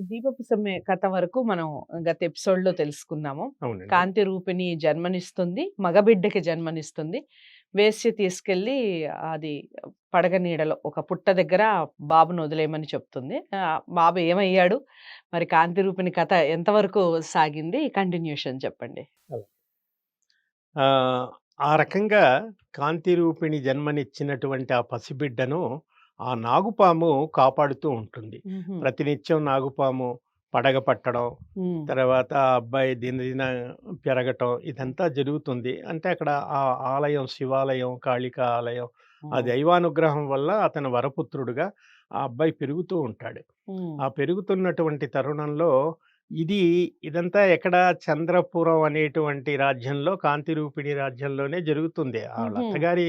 దీపపు సమ్మె కథ వరకు మనం గత ఎపిసోడ్లో తెలుసుకున్నాము కాంతి రూపిణి జన్మనిస్తుంది మగబిడ్డకి జన్మనిస్తుంది. వేశ్య తీసుకెళ్ళి అది పడగ నీడలో ఒక పుట్ట దగ్గర బాబును వదిలేయమని చెప్తుంది. బాబు ఏమయ్యాడు? మరి కాంతి రూపిణి కథ ఎంతవరకు సాగింది? కంటిన్యూషన్ చెప్పండి. ఆ, ఆ రకంగా కాంతి రూపిణి జన్మనిచ్చినటువంటి ఆ పసిబిడ్డను ఆ నాగుపాము కాపాడుతూ ఉంటుంది. ప్రతినిత్యం నాగుపాము పడగ పట్టడం. తర్వాత ఆ అబ్బాయి దినదిన పెరగటం ఇదంతా జరుగుతుంది అంటే అక్కడ ఆ ఆలయం శివాలయం కాళికా ఆలయం ఆ దైవానుగ్రహం వల్ల అతను వరపుత్రుడుగా ఆ అబ్బాయి పెరుగుతూ ఉంటాడు. ఆ పెరుగుతున్నటువంటి తరుణంలో ఇది ఇదంతా ఎక్కడ చంద్రపురం అనేటువంటి రాజ్యంలో కాంతిరూపిణి రాజ్యంలోనే జరుగుతుంది ఆ మ్హూ. అత్తగారి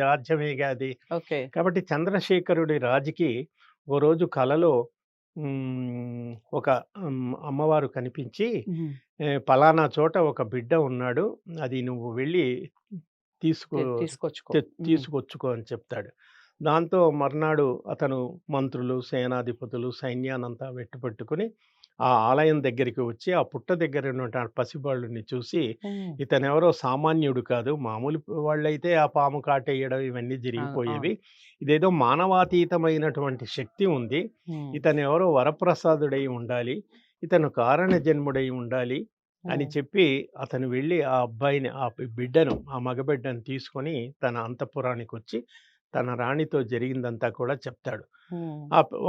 రాజ్యమే అది ఓకే కాబట్టి చంద్రశేఖరుడి రాజుకి ఓ రోజు కలలో మ్, ఒక మ్, అమ్మవారు కనిపించి మ్మ్. "ఏ, పలానా చోట ఒక బిడ్డ ఉన్నాడు అది నువ్వు వెళ్ళి తీసుకో తీ- తీసుకొచ్చుకో తె- మ్మ్. తీసుకొచ్చుకో అని చెప్తాడు దాంతో మర్నాడు అతను మంత్రులు సేనాధిపతులు సైన్యానంతా వెట్టుపెట్టుకుని ఆ ఆలయం దగ్గరికి వచ్చి ఆ పుట్ట దగ్గర ఉన్న పసిబాళ్ళుని చూసి. ఇతను ఎవరో సామాన్యుడు కాదు మామూలు వాళ్ళైతే ఆ పాము కాటేయడం ఇవన్నీ జరిగిపోయేవి ఇదేదో మానవాతీతమైనటువంటి శక్తి ఉంది. ఇతను ఎవరో వరప్రసాదుడై ఉండాలి ఇతను కారణ జన్ముడై ఉండాలి అని. చెప్పి అతను వెళ్ళి ఆ అబ్బాయిని ఆ బిడ్డను ఆ మగబిడ్డను తీసుకొని తన అంతఃపురానికి వచ్చి తన రాణితో జరిగిందంతా కూడా చెప్తాడు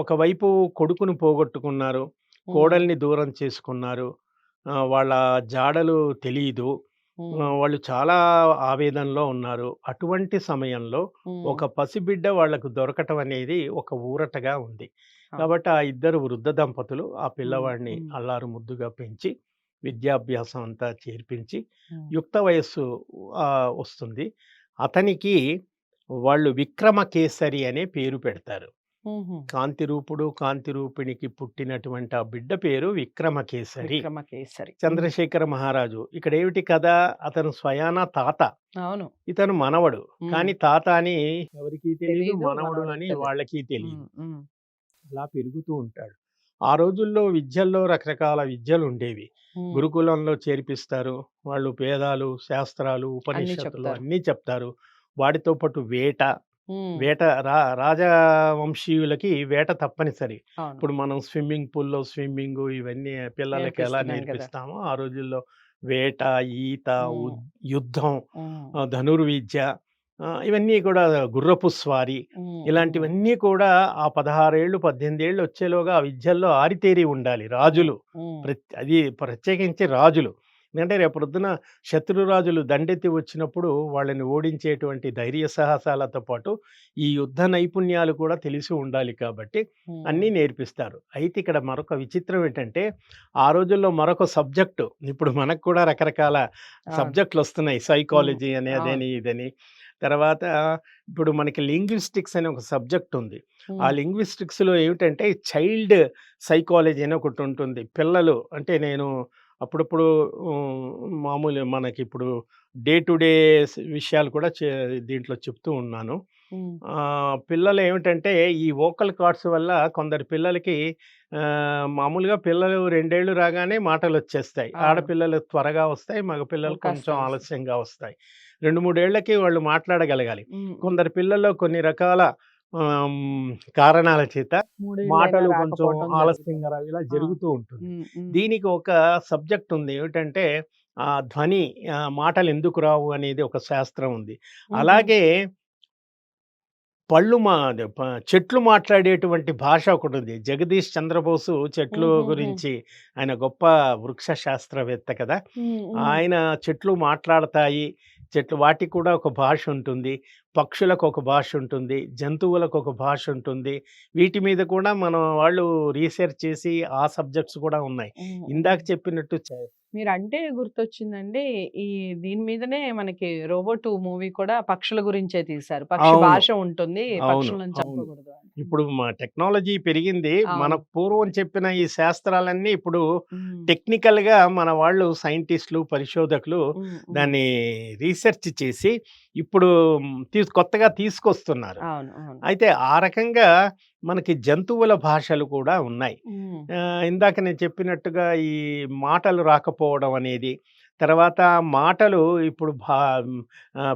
ఒకవైపు కొడుకును పోగొట్టుకున్నారు. కోడల్ని దూరం చేసుకున్నారు. వాళ్ళ జాడలు తెలియదు వాళ్ళు చాలా ఆవేదనలో ఉన్నారు. అటువంటి సమయంలో. ఒక పసిబిడ్డ వాళ్ళకు దొరకటం అనేది ఒక ఊరటగా ఉంది. కాబట్టి ఆ ఇద్దరు వృద్ధ దంపతులు ఆ పిల్లవాడిని. అల్లారు ముద్దుగా పెంచి విద్యాభ్యాసం అంతా చేర్పించి. యుక్త వయస్సు వస్తుంది. అతనికి వాళ్ళు విక్రమకేసరి అనే పేరు పెడతారు. మ్మ్. కాంతిరూపుడు కాంతిరూపిణికి పుట్టినటువంటి ఆ బిడ్డ పేరు విక్రమకేసరి విక్రమకేసరి చంద్రశేఖర మహారాజు ఇక్కడ ఏమిటి కథ అతను స్వయాన తాత అవును ఇతను మనవడు. కానీ తాత అని ఎవరికి తెలియదు మనవడు అని. వాళ్ళకి తెలియదు. అలా పెరుగుతూ ఉంటాడు ఆ రోజుల్లో విద్యల్లో రకరకాల విద్యలు ఉండేవి. గురుకులంలో చేర్పిస్తారు వాళ్ళు వేదాలు శాస్త్రాలు ఉపనిషత్తులు. అన్నీ చెప్తారు వాటితో పాటు వేట. వేట రా రాజవంశీయులకి వేట తప్పనిసరి. ఇప్పుడు మనం స్విమ్మింగ్ పూల్లో స్విమ్మింగ్ ఇవన్నీ పిల్లలకి ఎలా. నేర్పిస్తామో ఆ రోజుల్లో వేట ఈత యుద్ధం ధనుర్విద్య ఇవన్నీ కూడా గుర్రపు స్వారీ. ఇలాంటివన్నీ కూడా ఆ పదహారేళ్ళు పద్దెనిమిది ఏళ్ళు వచ్చేలోగా ఆ విద్యల్లో ఆరితేరి ఉండాలి రాజులు. ప్రత్- అది ప్రత్యేకించి రాజులు. ఎందుకంటే రేపు పొద్దున శత్రురాజులు దండెత్తి వచ్చినప్పుడు వాళ్ళని ఓడించేటువంటి ధైర్య సాహసాలతో పాటు ఈ యుద్ధ నైపుణ్యాలు కూడా తెలిసి ఉండాలి కాబట్టి. అన్నీ నేర్పిస్తారు అయితే ఇక్కడ మరొక విచిత్రం ఏంటంటే ఆ రోజుల్లో మరొక సబ్జెక్టు ఇప్పుడు మనకు కూడా రకరకాల. సబ్జెక్టులు వస్తున్నాయి సైకాలజీ అని. అదని ఇదని తర్వాత ఇప్పుడు మనకి లింగ్విస్టిక్స్ అనే ఒక సబ్జెక్ట్ ఉంది ఆ మ్మ్. linguistics లో ఏమిటంటే చైల్డ్ సైకాలజీ అని ఒకటి ఉంటుంది పిల్లలు అంటే నేను అప్పుడప్పుడు మామూలు మనకి ఇప్పుడు డే టు డే విషయాలు కూడా దీంట్లో చెప్తూ ఉన్నాను పిల్లలు ఏమిటంటే ఈ వోకల్ కార్డ్స్ వల్ల కొందరు పిల్లలకి మామూలుగా పిల్లలు రెండేళ్ళు రాగానే మాటలు వచ్చేస్తాయి. ఆడపిల్లలు త్వరగా వస్తాయి మగపిల్లలు కొంచెం ఆలస్యం. ఆలస్యంగా వస్తాయి రెండు మూడేళ్ళకి వాళ్ళు మాట్లాడగలగాలి. కొందరు పిల్లల్లో కొన్ని రకాల కారణాల చేత మాటలు కొంచెం ఆలస్యంగా రావు ఇలా జరుగుతూ ఉంటుంది. దీనికి ఒక సబ్జెక్ట్ ఉంది. ఏమిటంటే ఆ ధ్వని మాటలు ఎందుకు రావు అనేది ఒక శాస్త్రం ఉంది. అలాగే పళ్ళు మా చెట్లు మాట్లాడేటువంటి భాష ఒకటి ఉంది. జగదీష్ చంద్రబోసు చెట్లు. గురించి ఆయన గొప్ప వృక్ష శాస్త్రవేత్త కదా. ఆయన చెట్లు మాట్లాడతాయి. చెట్లు వాటికి కూడా ఒక భాష ఉంటుంది. పక్షులకు ఒక భాష ఉంటుంది జంతువులకు ఒక భాష ఉంటుంది వీటి మీద కూడా మనం వాళ్ళు రీసెర్చ్ చేసి ఆ సబ్జెక్ట్స్ కూడా ఉన్నాయి. ఇందాక చెప్పినట్టు మీరు అంటే గుర్తొచ్చిందండి ఈ దీని మీదనే మనకి రోబోట్ మూవీ కూడా పక్షుల గురించే తీశారు పక్షి. భాష ఉంటుంది పక్షులను. చంపకూడదు. ఇప్పుడు మా టెక్నాలజీ పెరిగింది. మన పూర్వం చెప్పిన ఈ శాస్త్రాలన్నీ ఇప్పుడు. టెక్నికల్గా మన వాళ్ళు సైంటిస్టులు పరిశోధకులు. దాన్ని రీసెర్చ్ చేసి ఇప్పుడు తీస్ కొత్తగా తీసుకొస్తున్నారు. అయితే ఆ రకంగా మనకి జంతువుల భాషలు కూడా ఉన్నాయి. ఇందాక నేను చెప్పినట్టుగా ఈ మాటలు రాకపోవడం అనేది, తర్వాత మాటలు ఇప్పుడు భా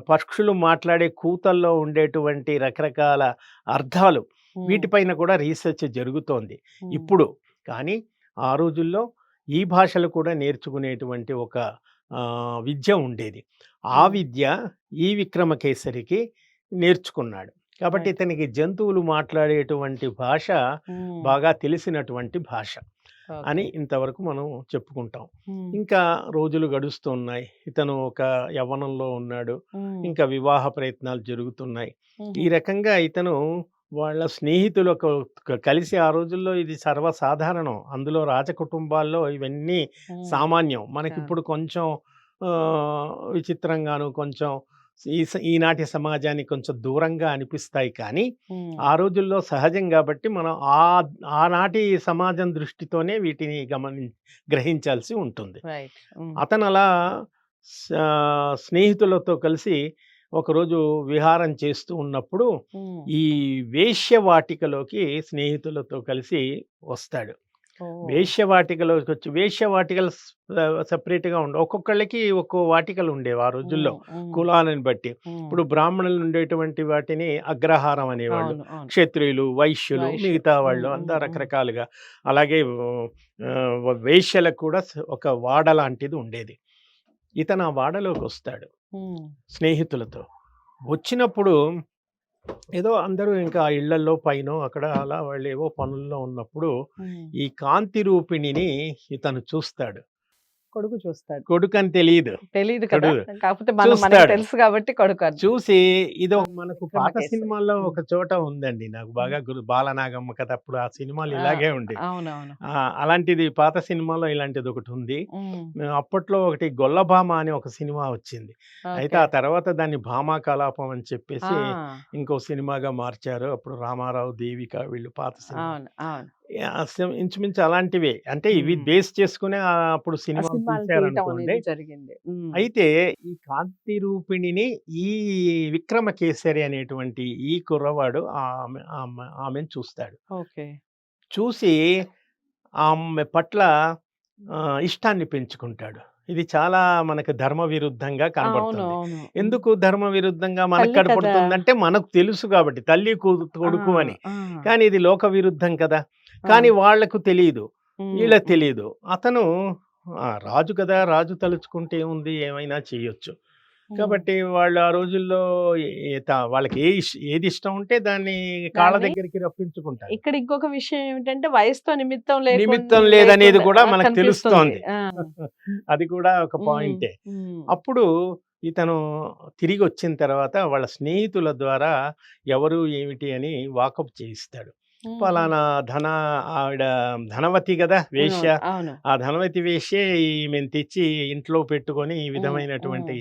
పక్షులు మాట్లాడే కూతల్లో ఉండేటువంటి రకరకాల అర్థాలు. వీటిపైన కూడా రీసెర్చ్ జరుగుతోంది. ఇప్పుడు. కానీ ఆ రోజుల్లో ఈ భాషలు కూడా నేర్చుకునేటువంటి ఒక విద్య ఉండేది. ఆ. విద్య ఈ విక్రమకేసరికి నేర్చుకున్నాడు. కాబట్టి. ఇతనికి జంతువులు మాట్లాడేటువంటి భాష. బాగా తెలిసినటువంటి భాష అని. ఇంతవరకు మనం చెప్పుకుంటాం. ఇంకా రోజులు గడుస్తున్నాయి. ఇతను ఒక యవ్వనంలో ఉన్నాడు. ఇంకా వివాహ ప్రయత్నాలు జరుగుతున్నాయి. ఈ. రకంగా ఇతను వాళ్ళ స్నేహితులకు కలిసి ఆ రోజుల్లో ఇది సర్వసాధారణం. అందులో రాజకుటుంబాల్లో ఇవన్నీ. సామాన్యం. మనకిప్పుడు కొంచెం విచిత్రంగాను కొంచెం ఈ ఈనాటి సమాజానికి కొంచెం దూరంగా అనిపిస్తాయి కానీ. ఆ రోజుల్లో సహజం గాబట్టి మనం ఆహ్, ఆనాటి సమాజం దృష్టితోనే వీటిని గమని గ్రహించాల్సి ఉంటుంది. అతనలా సా స్నేహితులతో కలిసి ఒకరోజు విహారం చేస్తూ ఉన్నప్పుడు. ఈ వేశ్యవాటికలోకి స్నేహితులతో కలిసి వస్తాడు. వేశ్యవాటికలు స్ ఆహ్, సెపరేట్‌గా ఉండవు. ఒక్కొక్కళ్ళకి ఒక్కో వాటికలు ఉండేవి ఆ రోజుల్లో. కులాలను బట్టి. ఇప్పుడు బ్రాహ్మణులు ఉండేటువంటి వాటిని అగ్రహారం అనేవాళ్ళు. క్షత్రియులు, వైశ్యులు. మిగతా. వాళ్ళు. అంతా. రకరకాలుగా. అలాగే వేశ్యలకు కూడా ఒక వాడ లాంటిది ఉండేది. ఇతను ఆ వాడలోకొస్తాడు హ్మ్. స్నేహితులతో. వచ్చినప్పుడు ఏదో అందరూ ఇంకా ఇళ్ళల్లో పైనో అక్కడ అలా వాళ్ళేవో పనుల్లో ఉన్నప్పుడు. ఈ కాంతి రూపిణిని ఇతను చూస్తాడు. కొడుకు చూస్తాడు. కొడుకని తెలీదు. తెలీదు కదా! కొడుకు కాకపోతే మనం మనకి. తెలుసు కాబట్టి కొడుకని. చూసి ఇదో! మనకు పాత. సినిమాల్లో. ఒక చోట ఉందండి. నాకు. బాగా గుర్ 'బాలనాగమ్మ కథ' అప్పుడు ఆ సినిమాలు! ఇలాగే. ఆ! అలాంటిది పాత సినిమాలో ఇలాంటిదొకటుంది. హ్మ్. మేము అప్పట్లో ఒకటి 'గొల్లభామ' అని ఒక సినిమా వచ్చింది. అయితే. ఆ తర్వాత దాన్ని 'భామా కలాపం' అని చెప్పేసి! ఇంకో సినిమాగా మార్చారు. అప్పుడు రామారావు, దేవిక వీళ్ళు పాత సినిమా. ఇంచుమించు అలాంటివే. అంటే ఇవి. బేస్ చేసుకునే అప్పుడు తీశారనుకోండి. అనేది జరిగింది. అయితే ఈ కాంతి రూపిణిని ఈ విక్రమకేసరి అనేటువంటి ఈ కుర్రవాడు ఆమె ఆమె ఆమెను చూస్తాడు. ఓకే. చూసి ఆమె పట్ల ఇష్టాన్ని పెంచుకుంటాడు. ఇది చాలా మనకు ధర్మ విరుద్ధంగా. కనబడుతుంది. ఎందుకు ధర్మ విరుద్ధంగా మనకు! కనపడుతుందంటే మనకు తెలుసు కాబట్టి తల్లి! కొడుకు అని. కానీ ఇది లోక విరుద్ధం కదా! కానీ వాళ్ళకు తెలీదు. హ్మ్. వీళ్ళకి. తెలీదు. అతను! రాజు కదా! రాజు తలుచుకుంటే ఏముంది ఏమైనా చేయొచ్చు. కాబట్టి వాళ్ళు ఆ రోజుల్లో వాళ్ళకి ఏ ఇష్ ఏది ఇష్టం ఉంటే దాన్ని కాళ్ళ దగ్గరికి రప్పించుకుంటారు. ఇక్కడ ఇంకొక విషయం ఏమిటంటే వయసుతో నిమిత్తం లేకుం నిమిత్తం లేదనేది కూడా! మనకు. తెలుస్తోంది. అది కూడా ఒక. పాయింటే. అప్పుడు ఇతను తిరిగొచ్చిన తర్వాత వాళ్ళ స్నేహితుల ద్వారా ఎవరు ఏమిటి అని వాకప్ చేయిస్తాడు. పలానా ధన ఆవిడ ధనవతి గదా! వేశ్య. అవును. అవును. ఆ ధనవతి వేశ్యే ఈమెను తెచ్చి ఇంట్లో పెట్టుకొని ఈ. విధమైనటువంటి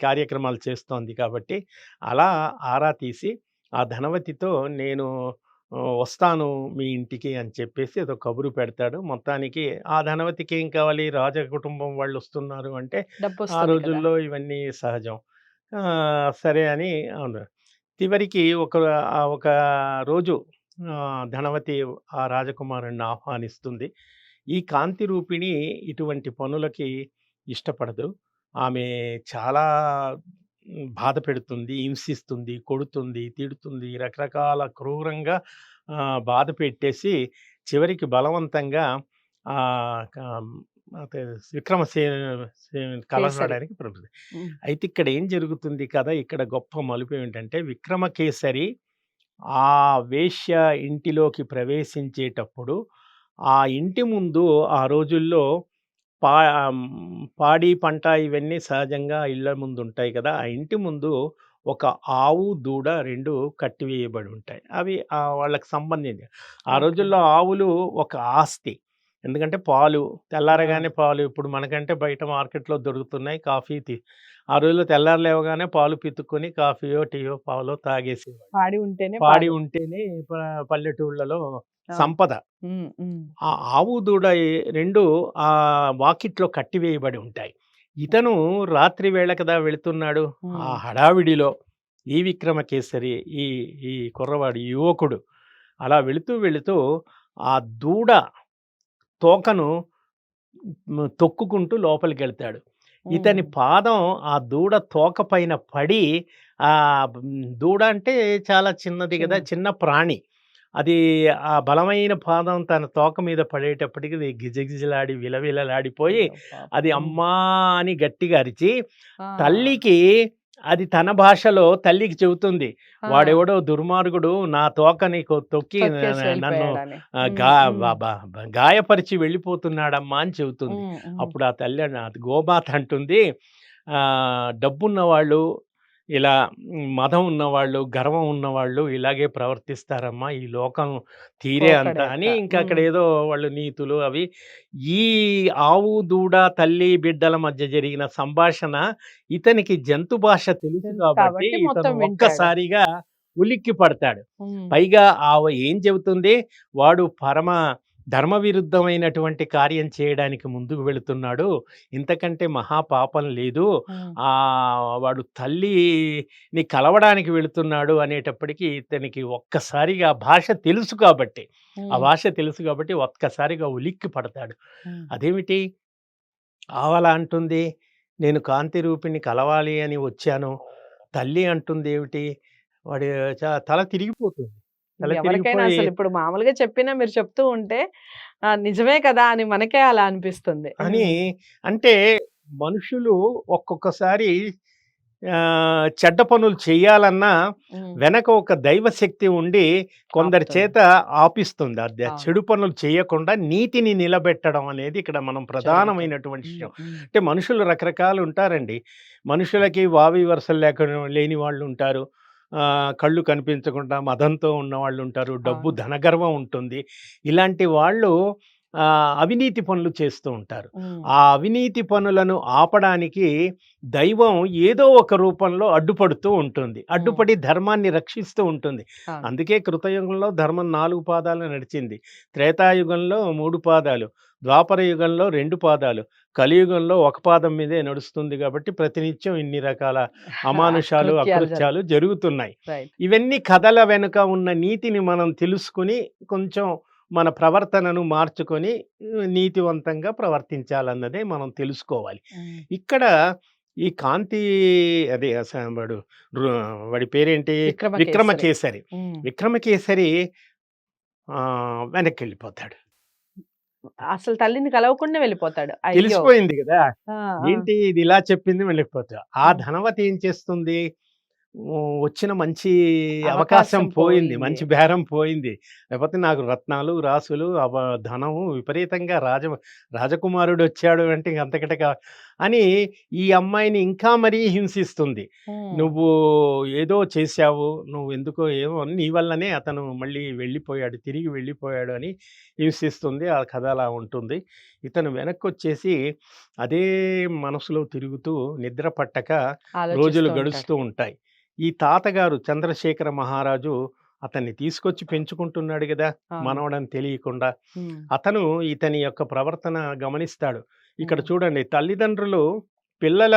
కార్యక్రమాలు చేస్తోంది కాబట్టి, అలా ఆరా తీసి ఆ ధనవతితో నేను వస్తాను మీ ఇంటికి అని చెప్పేసి ఏదో కబురు పెడతాడు. మొత్తానికి ఆ ధనవతికి ఏం కావాలి రాజకుటుంబం వాళ్ళొస్తున్నారు అంటే, ఆ డబ్బొస్తుంది కదా! రోజుల్లో ఇవన్నీ సహజం. సరే అని అవును. చివరికి ఒక ఒక రోజు ధనవతి ఆ రాజకుమారుడిని ఆహ్వానిస్తుంది. ఈ కాంతి రూపిణి ఇటువంటి పనులకి ఇష్టపడదు. ఆమె చాలా బాధ పెడుతుంది, హింసిస్తుంది, కొడుతుంది, తిడుతుంది, రకరకాల క్రూరంగా బాధ పెట్టేసి చివరికి బలవంతంగా విక్రమసే ప్రయత్నం హ్మ్. అయితే ఇక్కడ ఏం జరుగుతుంది కథ ఇక్కడ గొప్ప మలుపు ఏమిటంటే విక్రమకేసరి ఆ వేశ్య ఇంటిలోకి ప్రవేశించేటప్పుడు ఆ ఇంటి ముందు ఆ రోజుల్లో పా పాడి పంట ఇవన్నీ సహజంగా ఇళ్ళ ముందు ఉంటాయి కదా! ఆ ఇంటి ముందు ఒక ఆవు, దూడ 2 కట్టివేయబడి ఉంటాయి. అవి వాళ్ళకి సంబంధించి. ఆ ఓకే. రోజుల్లో ఆవులు ఒక ఆస్తి. ఎందుకంటే పాలు ఆ! తెల్లారగానే పాలు ఇప్పుడు మనకంటే బయట మార్కెట్‌లో దొరుకుతున్నాయి. కాఫీ టీ ఆ రోజుల్లో తెల్లారి లేవగానే పాలు పితుక్కొని కాఫీయో, టీయో, పాలో తాగేసేవాళ్ళు. పాడి ఉంటేనే పాడి. ఉంటేనే ప పల్లెటూళ్ళలో. సంపద. ఆ ఆవు, దూడ 2 ఆహ్, వాకిట్లో కట్టివేయబడి ఉంటాయి. ఇతను రాత్రి వేళ కదా వెళుతున్నాడు ఆ. హడావిడిలో ఈ విక్రమకేసరి ఈ ఈ కుర్రవాడు యువకుడు అలా వెళుతూ వెళుతూ ఆ దూడ తోకను తొక్కుకుంటూ లోపలికి వెళ్తాడు ఇతని. పాదం ఆ దూడ తోక పైన పడి ఆ దూడ అంటే చాలా చిన్నది కదా చిన్న. ప్రాణి అది ఆ బలమైన పాదం తన తోక మీద పడేటప్పటికి ఇది గిజగిజలాడి విలవిలలాడిపోయి! అది. అమ్మా అని గట్టిగా అరిచి! తల్లికి అది తన భాషలో తల్లికి చెబుతుంది! వాడెవడో దుర్మార్గుడు నా తోకని కొ- తొక్కి నన్ను గాయపరిచి వెళ్ళిపోతున్నాడమ్మా అని చెబుతుంది. అప్పుడు ఆ తల్లి గోమాత అంటుంది ఆ, డబ్బున్న వాళ్ళు ఇలా మ్, మదం ఉన్నవాళ్ళు గర్వం ఉన్నవాళ్ళు ఇలాగే ప్రవర్తిస్తారమ్మా ఈ లోకం తీరే అంత. అని ఇంకా అక్కడ. ఏదో వాళ్ళు నీతులు అవి ఈ ఆవు దూడ తల్లి బిడ్డల మధ్య జరిగిన సంభాషణ ఇతనికి జంతు భాష తెలుసు తెలుసు కాబట్టి కాబట్టి ఇతను మొత్తం వింటాడు. ఒక్కసారిగా ఉలిక్కి పడతాడు. పైగా ఆవ ఏం చెబుతుంది వాడు పరమ ధర్మ విరుద్ధమైనటువంటి కార్యం చేయడానికి ముందుకు వెళుతున్నాడు. ఇంతకంటే మహాపాపం లేదు. ఆ వాడు తల్లిని కలవడానికి వెళుతున్నాడు అనేటప్పటికి ఇతనికి ఒక్కసారిగా ఆ భాష తెలుసు కాబట్టి ఆ. భాష తెలుసు కాబట్టి ఒక్కసారిగా ఉలిక్కి పడతాడు. అదేమిటి? ఆవల అంటుంది నేను కాంతి రూపిణి కలవాలి అని వచ్చాను. తల్లి అంటుంది ఏమిటి? వాడి తల తిరిగిపోతుంది. ఎవరికైనా అసలు ఇప్పుడు మామూలుగా చెప్పినా మీరు చెప్తూ ఉంటే నిజమే కదా అని మనకే అలా అనిపిస్తుంది. అని అంటే మనుషులు ఒక్కొక్కసారి చెడ్డ పనులు చేయాలన్నా. వెనక ఒక దైవ శక్తి ఉండి కొందరి. చేత ఆపిస్తుంది అది. చెడు పనులు చేయకుండా నీతిని నిలబెట్టడం అనేది ఇక్కడ మనం. ప్రధానమైనటువంటి. విషయం. అంటే మనుషులు రకరకాలు ఉంటారండి మనుషులకి వావి వరుసలు లేక లేని వాళ్ళు ఉంటారు కళ్ళు కనిపించకుండా మదంతో ఉన్న వాళ్ళు ఉంటారు డబ్బు. ధనగర్వం ఉంటుంది ఇలాంటి వాళ్ళు అవినీతి పనులు చేస్తూ ఉంటారు. ఆ అవినీతి పనులను ఆపడానికి దైవం ఏదో ఒక రూపంలో అడ్డుపడుతూ ఉంటుంది. అడ్డుపడి ధర్మాన్ని రక్షిస్తూ ఉంటుంది. అందుకే కృతయుగంలో ధర్మం నాలుగు పాదాలు నడిచింది త్రేతాయుగంలో మూడు పాదాలు ద్వాపర యుగంలో రెండు పాదాలు కలియుగంలో ఒక పాదం మీదే నడుస్తుంది కాబట్టి ప్రతినిత్యం ఇన్ని రకాల అమానుషాలు అకృత్యాలు జరుగుతున్నాయి. ఇవన్నీ కథల వెనుక ఉన్న నీతిని మనం తెలుసుకుని కొంచెం మన ప్రవర్తనను మార్చుకొని నీతివంతంగా ప్రవర్తించాలన్నదే మనం తెలుసుకోవాలి. ఇక్కడ ఈ కాంతి అదే వాడు వాడి పేరేంటి విక్రమకేసరి. విక్రమకేసరి వెనక్కి వెళ్ళిపోతాడు అసలు తల్లిని కలవకుండా వెళ్ళిపోతాడు. తెలిసిపోయింది కదా! ఏంటి ఇది ఇలా చెప్పింది వెళ్ళిపోతా ఆ. ధనవతి ఏం చేస్తుంది వచ్చిన మంచి అవకాశం పోయింది. మంచి బేరం పోయింది లేకపోతే నాకు రత్నాలు రాసులు అవ ధనము విపరీతంగా రాజ రాజకుమారుడు వచ్చాడు అంటే అంతకట అని ఈ అమ్మాయిని ఇంకా మరీ హింసిస్తుంది. నువ్వు ఏదో చేశావు నువ్వు ఎందుకో ఏమో అని నీ వల్లనే అతను మళ్ళీ వెళ్ళిపోయాడు తిరిగి వెళ్ళిపోయాడు అని హింసిస్తుంది ఆ కథ అలా ఉంటుంది ఇతను వెనక్కి వచ్చేసి అదే మనసులో తిరుగుతూ నిద్ర పట్టక రోజులు. గడుస్తూ ఉంటాయి ఈ తాతగారు చంద్రశేఖర మహారాజు అతన్ని తీసుకొచ్చి పెంచుకుంటున్నాడు కదా. మనవడని తెలియకుండా. అతను ఇతని యొక్క ప్రవర్తన గమనిస్తాడు ఇక్కడ. చూడండి తల్లిదండ్రులు పిల్లల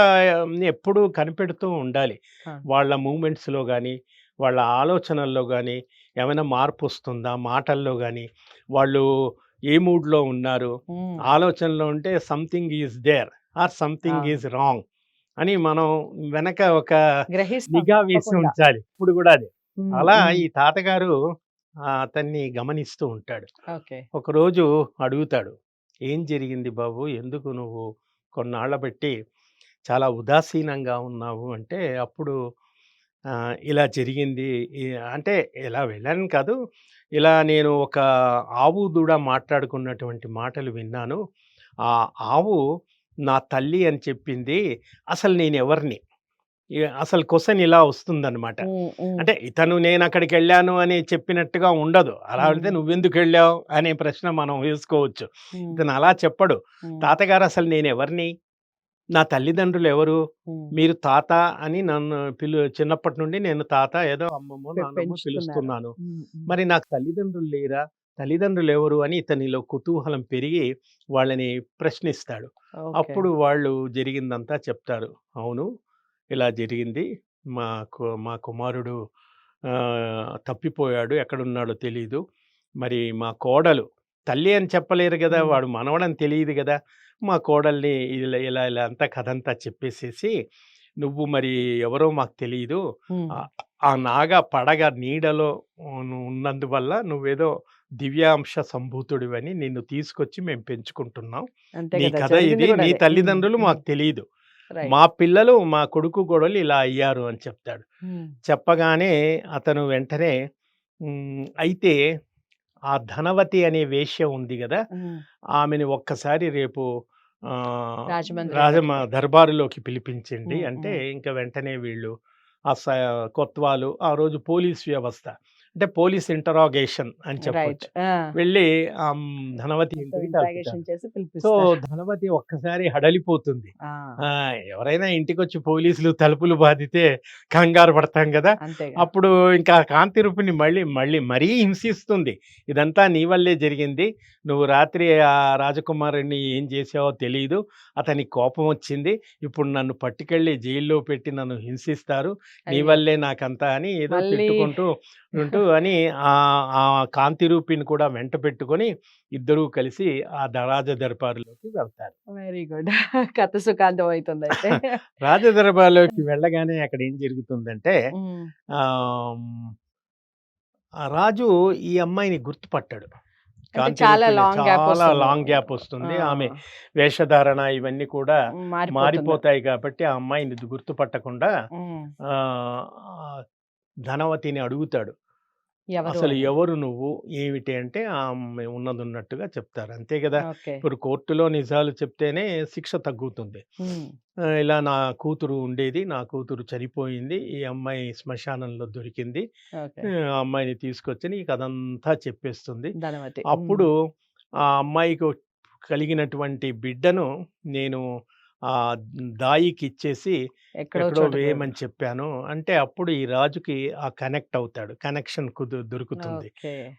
ఎప్పుడూ కనిపెడుతూ ఉండాలి. వాళ్ళ మూమెంట్స్లో కానీ వాళ్ళ ఆలోచనల్లో కానీ ఏమైనా మార్పు వస్తుందా మాటల్లో కానీ వాళ్ళు ఏ మూడ్లో ఉన్నారు. ఆలోచనలో ఉంటే something is there or something. Is wrong అని మనం వెనక ఒక నిఘా వేసి. ఉంచాలి ఇప్పుడు కూడా అది. అలా. ఈ తాతగారు అతన్ని గమనిస్తూ ఉంటాడు ఓకే. ఒకరోజు అడుగుతాడు ఏం జరిగింది బాబు ఎందుకు నువ్వు కొన్నాళ్ళ బట్టి చాలా ఉదాసీనంగా ఉన్నావు అంటే అప్పుడు ఇలా జరిగింది అంటే ఇలా వెళ్ళాను కాదు ఇలా నేను ఒక ఆవు దూడ మాట్లాడుకున్నటువంటి మాటలు విన్నాను ఆ ఆవు నా తల్లి అని చెప్పింది అసలు నేను ఎవరిని అసలు క్వశ్చన్ ఇలా వస్తుందన్నమాట. అంటే ఇతను నేను అక్కడికి వెళ్ళాను అని చెప్పినట్టుగా ఉండదు అలా వెళ్తే. నువ్వెందుకు వెళ్ళావు అనే ప్రశ్న మనం వేసుకోవచ్చు. ఇతను అలా చెప్పడు. తాతగారు అసలు నేను ఎవరిని నా తల్లిదండ్రులు ఎవరు. మీరు తాత అని నన్ను పిలు చిన్నప్పటి నుండి నేను తాత ఏదో అమ్మమ్మో నాన్నమ్మో. పిలుస్తున్నాను. మరి నాకు తల్లిదండ్రులు లేరా తల్లిదండ్రులు ఎవరు అని ఇతనిలో కుతూహలం పెరిగి వాళ్ళని ప్రశ్నిస్తాడు. అప్పుడు వాళ్ళు జరిగిందంతా చెప్తారు. అవును ఇలా జరిగింది. మా మా కుమారుడు తప్పిపోయాడు. ఎక్కడున్నాడో తెలియదు మరి మా కోడలు తల్లి అని చెప్పలేరు కదా. వాడు మనవడని తెలియదు కదా! మా కోడల్ని ఇలా ఇలా ఇలా అంతా కథ అంతా చెప్పేసేసి నువ్వు మరి ఎవరో మాకు తెలియదు. ఆ- నాగ పడగ నీడలో ఉన్- ఉన్నందువల్ల నువ్వేదో దివ్యాంశ సంభూతుడివని నిన్ను తీసుకొచ్చి మేము పెంచుకుంటున్నాం అంతే నీ కదా! కథ జరిగింది ఇది కూడా నీ అదే. తల్లిదండ్రులు. మాకు తెలియదు రైట్. మా పిల్లలు మా కొడుకు గొడవలు ఇలా అయ్యారు అని చెప్తాడు. చెప్పగానే అతను వెంటనే "ఉమ్, అయితే ఆ ధనవతి అనే వేశ్య ఉంది కదా. ఆమెని ఒక్కసారి రేపు ఆ, రాజమండ్రి రాజమ. దర్బారులోకి పిలిపించండి. అంటే. ఇంకా వెంటనే వీళ్ళు ఆ స కొత్వాలు ఆ రోజు పోలీస్ వ్యవస్థ అంటే పోలీస్ ఇంటరాగేషన్ అని. చెప్పొచ్చు! వెళ్ళి ధనవతి సో. ధనవతి ఒక్కసారి హడలిపోతుంది ఎవరైనా ఇంటికి వచ్చి పోలీసులు తలుపులు బాధితే కంగారు పడతాం కదా. అప్పుడు ఇంకా కాంతి రూపిని మళ్ళీ మళ్ళీ మరీ హింసిస్తుంది ఇదంతా నీ వల్లే జరిగింది నువ్వు రాత్రి ఆ రాజకుమారుడిని ఏం చేసావో తెలియదు అతనికి కోపం వచ్చింది ఇప్పుడు నన్ను పట్టుకెళ్ళి జైల్లో పెట్టి నన్ను హింసిస్తారు నీ! వల్లే నాకంతా అని ఏదో తిట్టుకుంటూ ఉంటూ అని ఆ ఆ కాంతి రూపిని కూడా వెంట పెట్టుకొని ఇద్దరూ కలిసి ఆ రాజ దర్బారులోకి వెళ్తారు వెరీ గుడ్. కథ సుఖాంతం అవుతుందయితే. రాజ దర్బార్లోకి వెళ్ళగానే అక్కడ ఏం జరుగుతుందంటే రాజు ఈ అమ్మాయిని గుర్తుపట్టాడు చాలా లాంగ్ గ్యాప్ వస్తుంది. ఆమె వేషధారణ ఇవన్నీ కూడా. మారిపోతాయి కాబట్టి ఆ అమ్మాయిని గుర్తుపట్టకుండా ధనవతిని అడుగుతాడు అసలు. ఎవరు నువ్వు ఏమిటి అంటే ఆమె ఉన్నది ఉన్నట్టుగా చెప్తారు అంతే కదా. ఇప్పుడు కోర్టులో నిజాలు చెప్తేనే శిక్ష తగ్గుతుంది ఇలా నా కూతురు ఉండేది నా కూతురు చనిపోయింది ఈ అమ్మాయి శ్మశానంలో దొరికింది. ఆ అమ్మాయిని తీసుకొచ్చి నీకు అదంతా చెప్పేస్తుంది. అప్పుడు ఆ అమ్మాయికి కలిగినటువంటి బిడ్డను నేను ఆ దాయికి ఇచ్చేసి ఎక్కడో వేయమని చెప్పాను. అంటే అప్పుడు ఈ రాజుకి ఆ కనెక్ట్ అవుతాడు. కనెక్షన్ కుదు దొరుకుతుంది.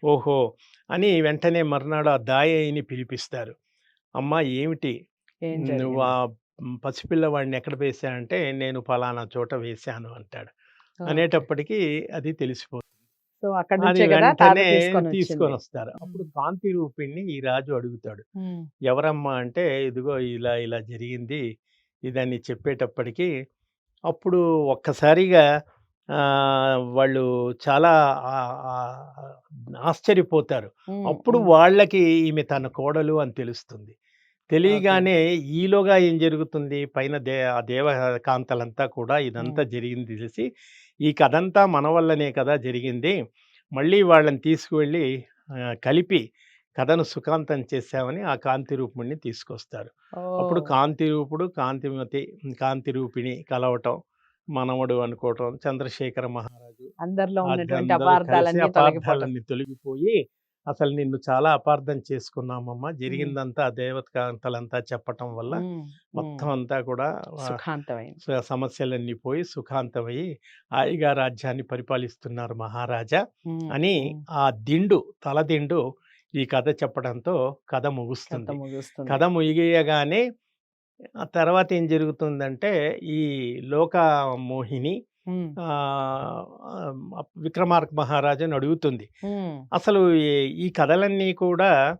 ఓహో! అని వెంటనే మర్నాడు ఆ దాయిని పిలిపిస్తారు. అమ్మా ఏమిటి? నువ్వు? ఆ పసిపిల్లవాడిని ఎక్కడ వేసా నేను ఫలానా చోట వేశాను అంటాడు. అనేటప్పటికి అది తెలిసిపోతుంది సో అక్కడి తీసుకొని. వస్తారు అప్పుడు. కాంతి రూపిణి ఈ రాజు అడుగుతాడు. ఎవరమ్మా అంటే ఇదిగో ఇలా ఇలా జరిగింది ఇదని చెప్పేటప్పటికి అప్పుడు ఒక్కసారిగా వాళ్ళు చాలా ఆశ్చర్యపోతారు. అప్పుడు. వాళ్ళకి ఈమె తన కోడలు అని తెలుస్తుంది తెలియగానే ఈలోగా ఏం జరుగుతుంది పైన దే ఆ దేవకాంతలంతా కూడా ఇదంతా జరిగింది తెలిసి ఈ కథంతా మన వల్లనే కదా జరిగింది మళ్ళీ వాళ్ళని తీసుకువెళ్ళి కలిపి కథను సుఖాంతం చేశామని ఆ కాంతి రూపుణ్ణి తీసుకొస్తారు అప్పుడు! కాంతి రూపుడు కాంతిమతి కాంతి రూపిణి కలవటం మనవడు అనుకోవటం చంద్రశేఖర మహారాజు అందరిలో ఉన్నటువంటి. అపార్థాలన్నీ తొలగిపోయి అసలు నిన్ను చాలా అపార్థం చేసుకున్నామమ్మా జరిగిందంతా ఆ దేవతకాంతలంతా చెప్పటం వల్ల. మొత్తం అంతా కూడా సమస్యలన్నీ పోయి సుఖాంతమయ్యి హాయిగా రాజ్యాన్ని పరిపాలిస్తున్నారు మహారాజా. అని. ఆ దిండు తలదిండు ఈ కథ చెప్పడంతో కథ ముగుస్తుంది. కథ ముగియగానే ఆ తర్వాత ఏం జరుగుతుందంటే ఈ లోక మోహిని విక్రమార్క మహారాజుని అడుగుతుంది. అసలు ఈ- కథలన్నీ కూడా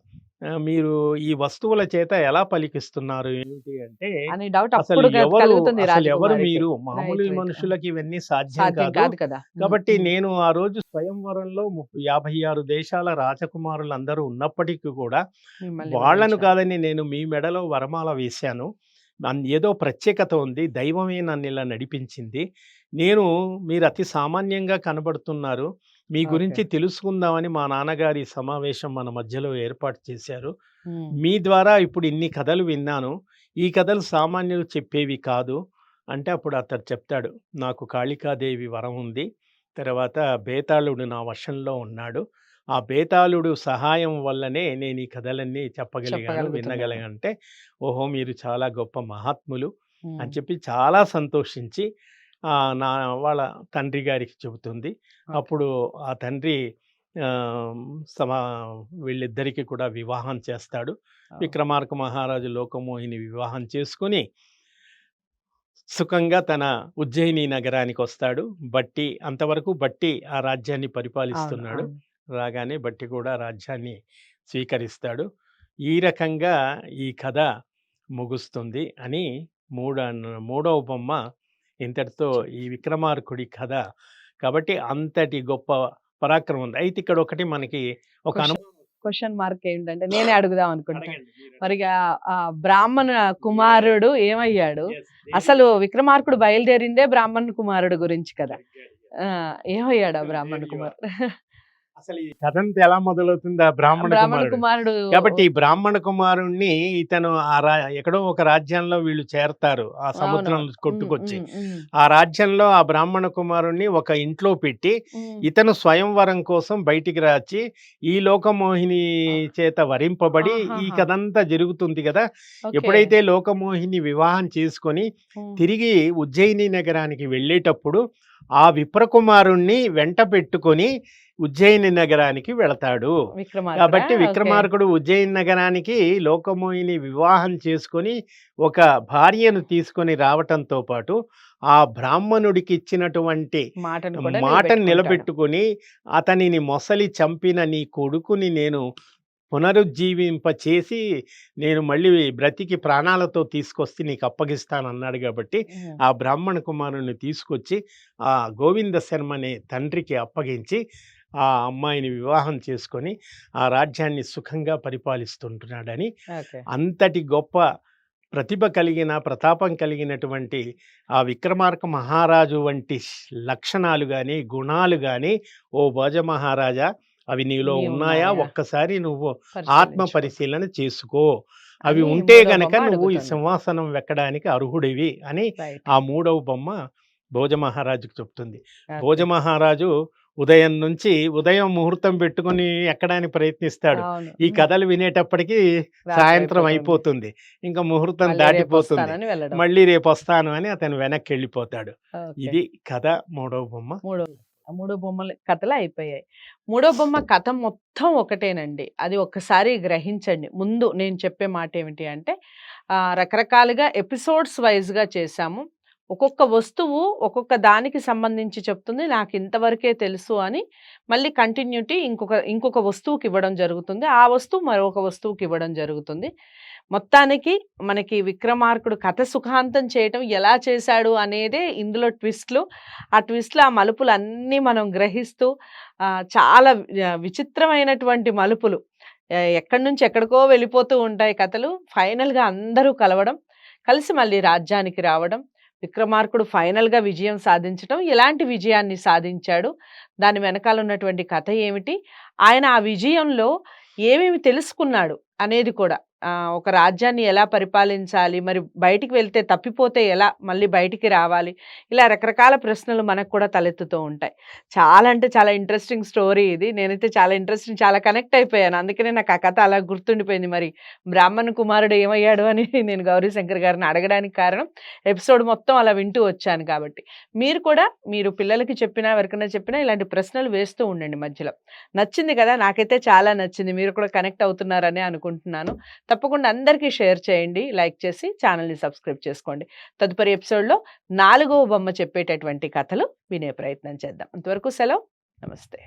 మీరు ఈ వస్తువుల చేత ఎలా పలికిస్తున్నారు ఏమిటి అంటే అసలు ఎవరు అసలు ఎవరు. మీరు మామూలు. మనుషులకి ఇవన్నీ సాధ్యం కాదు కాదు. కాబట్టి. నేను ఆ రోజు స్వయంవరంలో యాభై ఆరు దేశాల రాజకుమారులు అందరూ ఉన్నప్పటికీ కూడా వరించాను. కాదని నేను మీ మెడలో వరమాల వేశాను నన్ను ఏదో ప్రత్యేకత ఉంది దైవమే నన్ను ఇలా నడిపించింది నేను మీరు అతి సామాన్యంగా కనబడుతున్నారు మీ. గురించి తెలుసుకుందామని మా నాన్నగారి సమావేశం మన మధ్యలో ఏర్పాటు చేశారు. మీ ద్వారా ఇప్పుడు ఇన్ని కథలు విన్నాను ఈ కథలు సామాన్యులు చెప్పేవి కాదు అంటే అప్పుడు అతడు చెప్తాడు నాకు కాళికాదేవి వరం ఉంది తర్వాత బేతాళుడు నా వశంలో ఉన్నాడు ఆ బేతాళుడు సహాయం వల్లనే నేను ఈ కథలన్నీ చెప్పగలిగాను. వినగలిగానంటే ఓహో మీరు చాలా గొప్ప మహాత్ములు. అని చెప్పి చాలా సంతోషించి నా వాళ్ళ తండ్రి గారికి చెబుతుంది. అప్పుడు ఆ తండ్రి సమా వీళ్ళిద్దరికీ కూడా వివాహం చేస్తాడు. విక్రమార్క మహారాజు లోకమోహిని వివాహం చేసుకొని సుఖంగా తన ఉజ్జయిని నగరానికొస్తాడు. బట్టి అంతవరకు బట్టి ఆ రాజ్యాన్ని. పరిపాలిస్తున్నాడు. రాగానే బట్టి కూడా రాజ్యాన్ని స్వీకరిస్తాడు. ఈ రకంగా ఈ కథ ముగుస్తుంది అని మూడన్ మూడవ బొమ్మ ఇంతటితో ఈ విక్రమార్కుడి కథ. కాబట్టి అంతటి గొప్ప పరాక్రమం ఉంది. అయితే ఇక్కడ ఒకటి మనకి ఒక అనుభవం క్వెషన్ మార్క్ ఏంటంటే నేనే అడుగుదాం. అడగండి మీరు. మరిగా ఆ బ్రాహ్మణ కుమారుడు ఏమయ్యాడు? అసలు విక్రమార్కుడు బయలుదేరిందే బ్రాహ్మణ కుమారుడు గురించి కదా! ఏమయ్యాడు ఆ బ్రాహ్మణ. కుమారుడు? అసలు ఈ కథంతా ఎలా మొదలవుతుంది ఆ బ్రాహ్మణ కుమారుడు. కాబట్టి ఈ బ్రాహ్మణ కుమారుణ్ణి ఇతను ఆ రా ఎక్కడో ఒక రాజ్యంలో వీళ్ళు చేరతారు. ఆ సముద్రం. కొట్టుకొచ్చి. ఆ రాజ్యంలో ఆ బ్రాహ్మణ కుమారుణ్ణి ఒక ఇంట్లో పెట్టి. ఇతను స్వయంవరం కోసం బయటికి రాచి ఈ లోకమోహిని చేత వరింపబడి ఈ! కథంతా జరుగుతుంది కదా! ఎప్పుడైతే లోకమోహిని వివాహం చేసుకొని. తిరిగి ఉజ్జయిని నగరానికి వెళ్ళేటప్పుడు ఆ విప్రకుమారుణ్ణి వెంట పెట్టుకొని ఉజ్జయిని నగరానికి వెళతాడు. కాబట్టి. విక్రమార్కుడు ఉజ్జయిని నగరానికి లోకమోహిని వివాహం చేసుకొని ఒక భార్యను తీసుకొని రావటంతో పాటు ఆ బ్రాహ్మణుడికి ఇచ్చినటువంటి మాటను. నిలబెట్టుకొని అతనిని మొసలి చంపిన నీ కొడుకుని నేను పునరుజ్జీవింప చేసి నేను మళ్ళీ బ్రతికి ప్రాణాలతో తీసుకొస్తే నీకు అప్పగిస్తానన్నాడు కాబట్టి. ఆ బ్రాహ్మణ కుమారుడిని తీసుకొచ్చి ఆ గోవింద శర్మ అనే తండ్రికి అప్పగించి ఆ అమ్మాయిని వివాహం చేసుకొని ఆ రాజ్యాన్ని సుఖంగా పరిపాలిస్తుంటున్నాడని. అంతటి గొప్ప ప్రతిభ కలిగిన ప్రతాపం కలిగినటువంటి ఆ విక్రమార్క మహారాజు వంటి లక్షణాలు కానీ గుణాలు కానీ ఓ భోజ మహారాజా అవి నీలో ఉన్నాయా? ఒక్కసారి నువ్వు ఆత్మ. పరిశీలన చేసుకో అవి ఉంటే గనక నువ్వు ఈ. సింహాసనం వెక్కడానికి అర్హుడివి అని. ఆ మూడవ బొమ్మ భోజ మహారాజుకు చెప్తుంది. భోజ మహారాజు ఉదయం నుంచి ఉదయం ముహూర్తం పెట్టుకుని ఎక్కడానికి ప్రయత్నిస్తాడు. ఈ. కథలు వినేటప్పటికి సాయంత్రం అయిపోతుంది. ఇంకా ముహూర్తం దాటిపోతుంది. మళ్ళీ రేపు వస్తాను అని అతను వెనక్కి వెళ్ళిపోతాడు. ఇది కథ మూడవ బొమ్మ మూడో మూడో బొమ్మలు కథలు అయిపోయాయి. మూడో బొమ్మ కథ మొత్తం ఒకటేనండి. అది ఒక్కసారి గ్రహించండి. ముందు నేను చెప్పే మాట ఏమిటి అంటే రకరకాలుగా ఎపిసోడ్స్ వైస్‌గా చేశాము. ఒక్కొక్క వస్తువు ఒక్కొక్క దానికి సంబంధించి చెప్తుంది. నాకు ఇంతవరకే తెలుసు అని మళ్ళీ కంటిన్యూటీ ఇంకొక ఇంకొక వస్తువుకి ఇవ్వడం జరుగుతుంది. ఆ వస్తువు మరొక వస్తువుకి ఇవ్వడం జరుగుతుంది. మొత్తానికి మనకి విక్రమార్కుడు కథ సుఖాంతం చేయటం ఎలా చేశాడు అనేదే ఇందులో ట్విస్ట్‌లు. ఆ ట్విస్ట్‌లు, ఆ మలుపులు అన్నీ మనం గ్రహిస్తూ చాలా విచిత్రమైనటువంటి మలుపులు. ఎక్కడి నుంచి ఎక్కడికో వెళ్ళిపోతూ ఉంటాయి కథలు. ఫైనల్‌గా అందరూ కలవడం, కలిసి మళ్ళీ రాజ్యానికి రావడం, విక్రమార్కుడు ఫైనల్‌గా విజయం సాధించటం, ఎలాంటి విజయాన్ని సాధించాడు, దాని వెనకాల ఉన్నటువంటి కథ ఏమిటి, ఆయన ఆ విజయంలో ఏమేమి తెలుసుకున్నాడు అనేది కూడా. ఒక రాజ్యాన్ని ఎలా పరిపాలించాలి, మరి బయటికి వెళ్తే తప్పిపోతే ఎలా మళ్ళీ బయటికి రావాలి, ఇలా రకరకాల ప్రశ్నలు మనకు కూడా తలెత్తుతూ ఉంటాయి. చాలా అంటే చాలా ఇంట్రెస్టింగ్ స్టోరీ ఇది. నేనైతే చాలా ఇంట్రెస్టింగ్ చాలా కనెక్ట్ అయిపోయాను. అందుకనే నాకు ఆ కథ అలా గుర్తుండిపోయింది. మరి బ్రాహ్మణ కుమారుడు ఏమయ్యాడు అని నేను గౌరీ శంకర్ గారిని అడగడానికి కారణం ఎపిసోడ్ మొత్తం అలా వింటూ వచ్చాను కాబట్టి. మీరు కూడా మీరు పిల్లలకి చెప్పినా, ఎవరికైనా చెప్పినా ఇలాంటి ప్రశ్నలు వేస్తూ ఉండండి మధ్యలో. నచ్చింది కదా! నాకైతే చాలా నచ్చింది. మీరు కూడా కనెక్ట్ అవుతున్నారనే అనుకుంటున్నాను. తప్పకుండా అందరికీ షేర్ చేయండి. లైక్ చేసి ఛానల్ని సబ్స్క్రైబ్ చేసుకోండి. తదుపరి ఎపిసోడ్‌లో నాలుగవ బొమ్మ చెప్పేటటువంటి కథలు వినే ప్రయత్నం చేద్దాం. అంతవరకు సెలవు. నమస్తే.